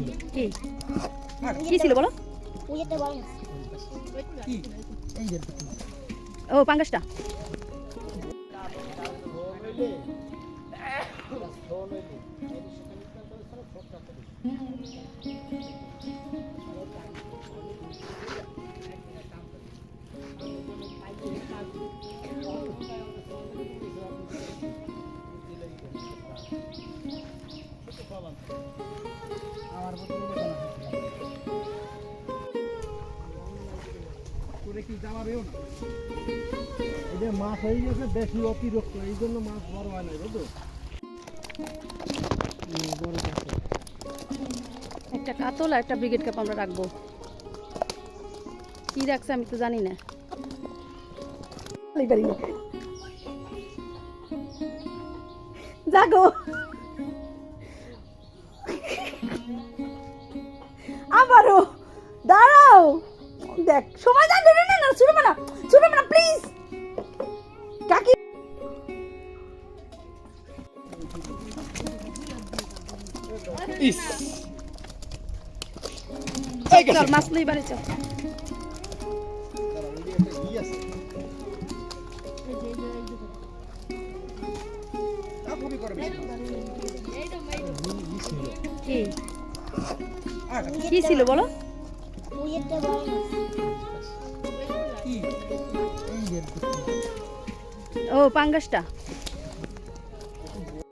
ছিল কি কি ছিল বলো? উইয়েতে বড় মাছ কি এই যে ও পাঙ্গাসটা আমার করে কি জ্বালাবেও না? এই যে মাছ হয়ে গেছে বেশি অতিরিক্ত এই জন্য মাছ বড় হয় না বুঝলো? বড় একটা কাতল আর একটা ব্রিগেড কাপ আমরা রাখব। কি রাখছে আমি তো জানি না। জাগো আবারও দাঁড়াও। দেখ সময় যান না না না ছুটবে না ছুটবে না প্লিজ কাকি ইস। চল মাছ লই বাড়ি চল। কি? কি ছিল বলো? ও পাঙ্গাসটা।